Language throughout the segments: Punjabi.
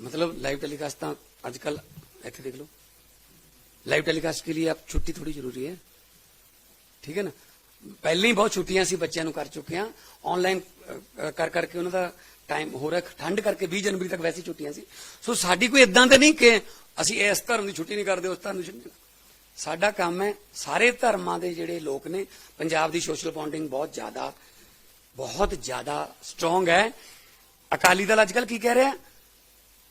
मतलब लाइव टेलीकास्ट ਤਾਂ आजकल ऐसे देख लो लाइव टेलीकास्ट के लिए अब छुट्टी थोड़ी जरूरी है ਠੀਕ ਹੈ ਨਾ ਪਹਿਲਾਂ ਹੀ ਬਹੁਤ ਛੁੱਟੀਆਂ ਸੀ ਬੱਚਿਆਂ ਨੂੰ ਕਰ ਚੁੱਕੇ ਆ ਆਨਲਾਈਨ ਕਰ ਕਰਕੇ ਉਹਨਾਂ ਦਾ ਟਾਈਮ ਹੋ ਰਿਹਾ ਠੰਡ ਕਰਕੇ 20 ਜਨਵਰੀ ਤੱਕ ਵੈਸੀ ਛੁੱਟੀਆਂ ਸੀ ਸੋ ਸਾਡੀ ਕੋਈ ਇਦਾਂ ਤੇ ਨਹੀਂ ਕਿ ਅਸੀਂ ਇਸ ਧਰਮ ਦੀ ਛੁੱਟੀ ਨਹੀਂ ਕਰਦੇ ਉਸ ਧਰਮ ਦੀ ਛੁੱਟੀ ਨਹੀਂ ਸਾਡਾ ਕੰਮ ਹੈ ਸਾਰੇ ਧਰਮਾਂ ਦੇ ਜਿਹੜੇ ਲੋਕ ਨੇ ਪੰਜਾਬ ਦੀ ਸੋਸ਼ਲ ਬੌਂਡਿੰਗ ਬਹੁਤ ਜ਼ਿਆਦਾ ਬਹੁਤ ਜ਼ਿਆਦਾ ਸਟਰੋਂਗ ਹੈ ਅਕਾਲੀ ਦਲ ਅੱਜਕੱਲ ਕੀ ਕਹਿ ਰਿਹਾ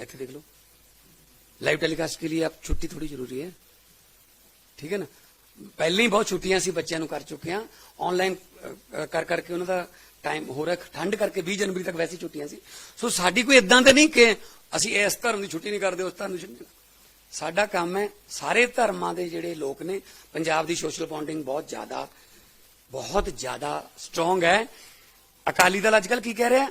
ਇੱਥੇ ਦੇਖ ਲਓ ਲਾਈਵ ਟੈਲੀਕਾਸਟ ਕੇ ਲਈ ਆਪ ਛੁੱਟੀ ਥੋੜੀ ਜ਼ਰੂਰੀ ਹੈ ਠੀਕ ਹੈ ਨਾ ਪਹਿਲਾਂ ਹੀ ਬਹੁਤ ਛੁੱਟੀਆਂ ਸੀ ਬੱਚਿਆਂ ਨੂੰ ਕਰ ਚੁੱਕੇ ਆ ਆਨਲਾਈਨ ਕਰ ਕਰਕੇ ਉਹਨਾਂ ਦਾ ਟਾਈਮ ਹੋ ਰਿਹਾ ਠੰਡ ਕਰਕੇ 20 ਜਨਵਰੀ ਤੱਕ ਵੈਸੀ ਛੁੱਟੀਆਂ ਸੀ ਸੋ ਸਾਡੀ ਕੋਈ ਇਦਾਂ ਤੇ ਨਹੀਂ ਕਿ ਅਸੀਂ ਇਸ ਧਰਮ ਦੀ ਛੁੱਟੀ ਨਹੀਂ ਕਰਦੇ ਉਸ ਧਰਮ ਦੀ ਛੁੱਟੀ ਸਾਡਾ ਕੰਮ ਹੈ ਸਾਰੇ ਧਰਮਾਂ ਦੇ ਜਿਹੜੇ ਲੋਕ ਨੇ ਪੰਜਾਬ ਦੀ ਸੋਸ਼ਲ ਬੌਂਡਿੰਗ ਬਹੁਤ ਜ਼ਿਆਦਾ ਬਹੁਤ ਜ਼ਿਆਦਾ ਸਟਰੋਂਗ ਹੈ ਅਕਾਲੀ ਦਲ ਅੱਜਕੱਲ ਕੀ ਕਹਿ ਰਿਹਾ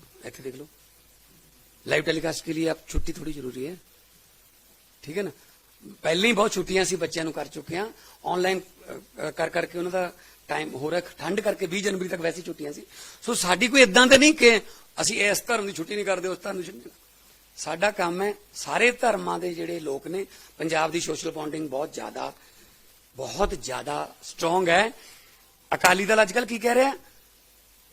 ਇੱਥੇ ਦੇਖ ਲਓ ਲਾਈਵ ਟੈਲੀਕਾਸਟ ਕੇ ਲਈ ਆਪ ਛੁੱਟੀ ਥੋੜੀ ਜ਼ਰੂਰੀ ਹੈ ਠੀਕ ਹੈ ਨਾ ਪਹਿਲਾਂ ਹੀ ਬਹੁਤ ਛੁੱਟੀਆਂ ਸੀ ਬੱਚਿਆਂ ਨੂੰ ਕਰ ਚੁੱਕੇ ਆ ਆਨਲਾਈਨ ਕਰ ਕਰਕੇ ਉਹਨਾਂ ਦਾ ਟਾਈਮ ਹੋ ਰਿਹਾ ਠੰਡ ਕਰਕੇ 20 ਜਨਵਰੀ ਤੱਕ ਵੈਸੀ ਛੁੱਟੀਆਂ ਸੀ ਸੋ ਸਾਡੀ ਕੋਈ ਇਦਾਂ ਤੇ ਨਹੀਂ ਕਿ ਅਸੀਂ ਇਸ ਧਰਮ ਦੀ ਛੁੱਟੀ ਨਹੀਂ ਕਰਦੇ ਉਸ ਧਰਮ ਦੀ ਛੁੱਟੀ ਸਾਡਾ ਕੰਮ ਹੈ ਸਾਰੇ ਧਰਮਾਂ ਦੇ ਜਿਹੜੇ ਲੋਕ ਨੇ ਪੰਜਾਬ ਦੀ ਸੋਸ਼ਲ ਬੌਂਡਿੰਗ ਬਹੁਤ ਜ਼ਿਆਦਾ ਬਹੁਤ ਜ਼ਿਆਦਾ ਸਟਰੋਂਗ ਹੈ ਅਕਾਲੀ ਦਲ ਅੱਜਕੱਲ ਕੀ ਕਹਿ ਰਿਹਾ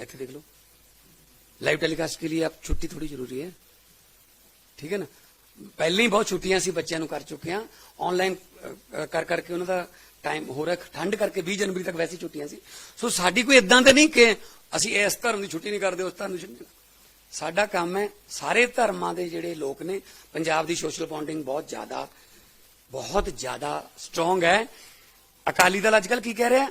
ਇੱਥੇ ਦੇਖ ਲਓ ਲਾਈਵ ਟੈਲੀਕਾਸਟ ਕੇ ਲਈ ਆਪ ਛੁੱਟੀ ਥੋੜੀ ਜ਼ਰੂਰੀ ਹੈ ਠੀਕ ਹੈ ਨਾ ਪਹਿਲਾਂ ਹੀ ਬਹੁਤ ਛੁੱਟੀਆਂ ਸੀ ਬੱਚਿਆਂ ਨੂੰ ਕਰ ਚੁੱਕੇ ਆ ਆਨਲਾਈਨ ਕਰ ਕਰਕੇ ਉਹਨਾਂ ਦਾ ਟਾਈਮ ਹੋ ਰਿਹਾ ਠੰਡ ਕਰਕੇ 20 ਜਨਵਰੀ ਤੱਕ ਵੈਸੀ ਛੁੱਟੀਆਂ ਸੀ ਸੋ ਸਾਡੀ ਕੋਈ ਇਦਾਂ ਤੇ ਨਹੀਂ ਕਿ ਅਸੀਂ ਇਸ ਧਰਮ ਦੀ ਛੁੱਟੀ ਨਹੀਂ ਕਰਦੇ ਉਸ ਧਰਮ ਦੀ ਛੁੱਟੀ ਸਾਡਾ ਕੰਮ ਹੈ ਸਾਰੇ ਧਰਮਾਂ ਦੇ ਜਿਹੜੇ ਲੋਕ ਨੇ ਪੰਜਾਬ ਦੀ ਸੋਸ਼ਲ ਬੌਂਡਿੰਗ ਬਹੁਤ ਜ਼ਿਆਦਾ ਬਹੁਤ ਜ਼ਿਆਦਾ ਸਟਰੋਂਗ ਹੈ ਅਕਾਲੀ ਦਲ ਅੱਜਕੱਲ ਕੀ ਕਹਿ ਰਿਹਾ